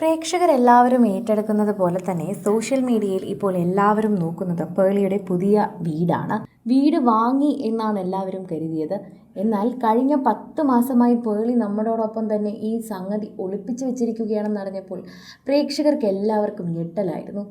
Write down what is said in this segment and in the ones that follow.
പ്രേക്ഷകരെല്ലാവരും ഏറ്റെടുക്കുന്നത് പോലെ തന്നെ സോഷ്യൽ മീഡിയയിൽ ഇപ്പോൾ എല്ലാവരും നോക്കുന്നത് പേളിയുടെ പുതിയ വീടാണ്. വീട് വാങ്ങി എന്നാണ് എല്ലാവരും കരുതിയത്. എന്നാൽ കഴിഞ്ഞ പത്ത് മാസമായി പേളി നമ്മളോടൊപ്പം തന്നെ ഈ സംഗതി ഒളിപ്പിച്ചു വെച്ചിരിക്കുകയാണെന്നറിഞ്ഞപ്പോൾ പ്രേക്ഷകർക്ക് എല്ലാവർക്കും ഞെട്ടലായിരുന്നു.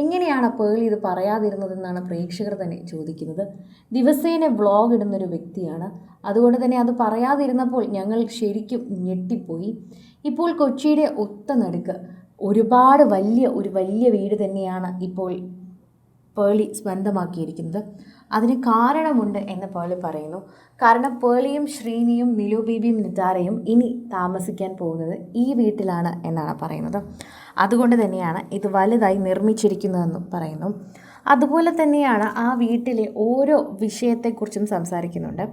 എങ്ങനെയാണ് പേളി ഇത് പറയാതിരുന്നതെന്നാണ് പ്രേക്ഷകർ തന്നെ ചോദിക്കുന്നത്. ദിവസേന വ്ളോഗ് ഇടുന്നൊരു വ്യക്തിയാണ്. അതുകൊണ്ട് തന്നെ അത് പറയാതിരുന്നപ്പോൾ ഞങ്ങൾ ശരിക്കും ഞെട്ടിപ്പോയി. ഇപ്പോൾ കൊച്ചിയുടെ ഒത്ത നടുക്ക്. ഒരുപാട് വലിയ ഒരു വലിയ വീട് തന്നെയാണ് ഇപ്പോൾ പേളി സ്വന്തമാക്കിയിരിക്കുന്നത് അതിന് കാരണമുണ്ട് എന്ന് പേളി പറയുന്നു. കാരണം പേളിയും ശ്രീനിയും നിലു ബീബിയും നിതാരയും ഇനി താമസിക്കാൻ പോകുന്നത് ഈ വീട്ടിലാണ് എന്നാണ് പറയുന്നത്. അതുകൊണ്ട് തന്നെയാണ് ഇത് വലുതായി നിർമ്മിച്ചിരിക്കുന്നതെന്നും പറയുന്നു. അതുപോലെ തന്നെയാണ് ആ വീട്ടിലെ ഓരോ വിഷയത്തെക്കുറിച്ചും സംസാരിക്കുന്നുണ്ട്.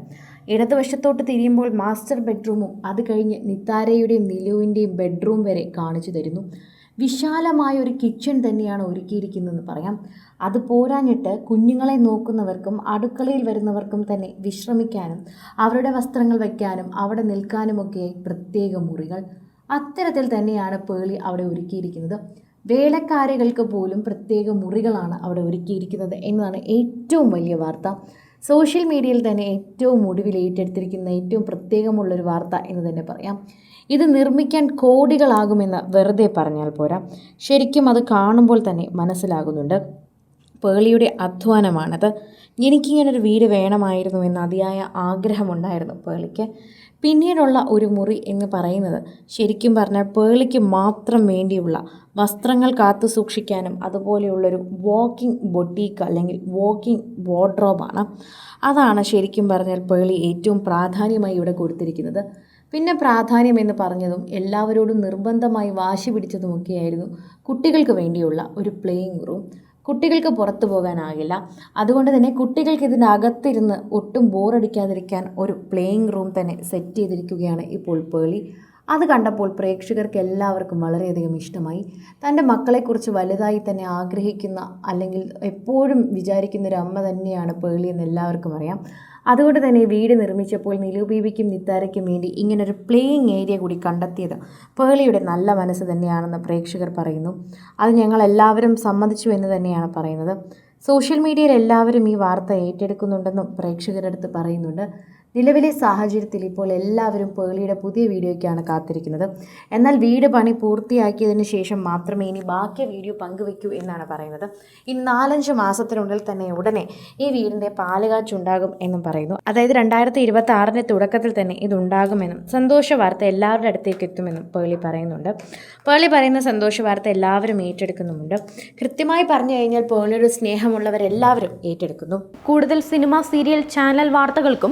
ഇടതുവശത്തോട്ട് തിരിയുമ്പോൾ മാസ്റ്റർ ബെഡ്റൂമും അത് കഴിഞ്ഞ് നിത്താരയുടെയും നിലുവിന്റെയും ബെഡ്റൂം വരെ കാണിച്ചു തരുന്നു. വിശാലമായ ഒരു കിച്ചൺ തന്നെയാണ് ഒരുക്കിയിരിക്കുന്നതെന്ന് പറയാം. അത് പോരാഞ്ഞിട്ട് കുഞ്ഞുങ്ങളെ നോക്കുന്നവർക്കും അടുക്കളയിൽ വരുന്നവർക്കും തന്നെ വിശ്രമിക്കാനും അവരുടെ വസ്ത്രങ്ങൾ വയ്ക്കാനും അവിടെ നിൽക്കാനുമൊക്കെ പ്രത്യേക മുറികൾ. അത്തരത്തിൽ തന്നെയാണ് പേളി അവിടെ ഒരുക്കിയിരിക്കുന്നത്. വേലക്കാരികൾക്ക് പോലും പ്രത്യേക മുറികളാണ് അവിടെ ഒരുക്കിയിരിക്കുന്നത് എന്നതാണ് ഏറ്റവും വലിയ വാർത്ത. സോഷ്യൽ മീഡിയയിൽ തന്നെ ഏറ്റവും ഒടുവിൽ ഏറ്റെടുത്തിരിക്കുന്ന ഏറ്റവും പ്രത്യേകമുള്ളൊരു വാർത്ത എന്ന് തന്നെ പറയാം. ഇത് നിർമ്മിക്കാൻ കോടികളാകുമെന്ന് വെറുതെ പറഞ്ഞാൽ പോരാ. ശരിക്കും അത് കാണുമ്പോൾ തന്നെ മനസ്സിലാകുന്നുണ്ട്. പേളിയുടെ അധ്വാനമാണത്. എനിക്കിങ്ങനൊരു വീട് വേണമായിരുന്നു എന്ന അതിയായ ആഗ്രഹമുണ്ടായിരുന്നു പേളിക്ക്. പിന്നീടുള്ള ഒരു മുറി എന്ന് പറയുന്നത് ശരിക്കും പറഞ്ഞാൽ പേളിക്ക് മാത്രം വേണ്ടിയുള്ള വസ്ത്രങ്ങൾ കാത്തു സൂക്ഷിക്കാനും അതുപോലെയുള്ളൊരു വാക്കിംഗ് ബൊട്ടീക്ക് അല്ലെങ്കിൽ വാക്കിംഗ് വാർഡ്രോബാണ് അതാണ് ശരിക്കും പറഞ്ഞാൽ പേളി ഏറ്റവും പ്രാധാന്യമായി ഇവിടെ കൊടുത്തിരിക്കുന്നത്. പിന്നെ പ്രാധാന്യം എന്ന് പറഞ്ഞതും എല്ലാവരോടും നിർബന്ധമായി വാശി പിടിച്ചതുമൊക്കെയായിരുന്നു കുട്ടികൾക്ക് വേണ്ടിയുള്ള ഒരു പ്ലേയിങ് റൂം കുട്ടികൾക്ക് പുറത്തു പോകാനാകില്ല. അതുകൊണ്ട് തന്നെ കുട്ടികൾക്ക് ഇതിനകത്തിരുന്ന് ഒട്ടും ബോറടിക്കാതിരിക്കാൻ ഒരു പ്ലേയിങ് റൂം തന്നെ സെറ്റ് ചെയ്തിരിക്കുകയാണ് ഇപ്പോൾ പേളി. അത് കണ്ടപ്പോൾ പ്രേക്ഷകർക്ക് എല്ലാവർക്കും വളരെയധികം ഇഷ്ടമായി. തന്റെ മക്കളെക്കുറിച്ച് വലുതായി തന്നെ ആഗ്രഹിക്കുന്ന അല്ലെങ്കിൽ എപ്പോഴും വിചാരിക്കുന്ന ഒരു അമ്മ തന്നെയാണ് പേളി എന്ന് എല്ലാവർക്കും അറിയാം. അതുകൊണ്ട് തന്നെ വീട് നിർമ്മിച്ചപ്പോൾ നിലു ബീബിക്കും നിത്താരയ്ക്കും വേണ്ടി ഇങ്ങനൊരു പ്ലേയിങ് ഏരിയ കൂടി കണ്ടെത്തിയത് പേളിയുടെ നല്ല മനസ്സ് തന്നെയാണെന്ന് പ്രേക്ഷകർ പറയുന്നു. അത് ഞങ്ങൾ എല്ലാവരും സമ്മതിച്ചു എന്ന് തന്നെയാണ് പറയുന്നത്. സോഷ്യൽ മീഡിയയിൽ എല്ലാവരും ഈ വാർത്ത ഏറ്റെടുക്കുന്നുണ്ടെന്നും പ്രേക്ഷകരടുത്ത് പറയുന്നുണ്ട്. നിലവിലെ സാഹചര്യത്തിൽ ഇപ്പോൾ എല്ലാവരും പേളിയുടെ പുതിയ വീഡിയോയ്ക്കാണ് കാത്തിരിക്കുന്നത്. എന്നാൽ വീട് പണി പൂർത്തിയാക്കിയതിന് ശേഷം മാത്രമേ ഇനി ബാക്കി വീഡിയോ പങ്കുവയ്ക്കൂ എന്നാണ് പറയുന്നത്. ഈ നാലഞ്ച് മാസത്തിനുള്ളിൽ തന്നെ ഉടനെ ഈ വീടിന്റെ പാലുകാച്ചുണ്ടാകും എന്നും പറയുന്നു. അതായത് രണ്ടായിരത്തി ഇരുപത്തി ആറിന്റെ തുടക്കത്തിൽ തന്നെ ഇതുണ്ടാകുമെന്നും സന്തോഷ വാർത്ത എല്ലാവരുടെ അടുത്തേക്ക് എത്തുമെന്നും പേളി പറയുന്നുണ്ട്. പേളി പറയുന്ന സന്തോഷ വാർത്ത എല്ലാവരും ഏറ്റെടുക്കുന്നുമുണ്ട്. കൃത്യമായി പറഞ്ഞു കഴിഞ്ഞാൽ പേളിയുടെ സ്നേഹമുള്ളവരെല്ലാവരും ഏറ്റെടുക്കുന്നു. കൂടുതൽ സിനിമ സീരിയൽ ചാനൽ വാർത്തകൾക്കും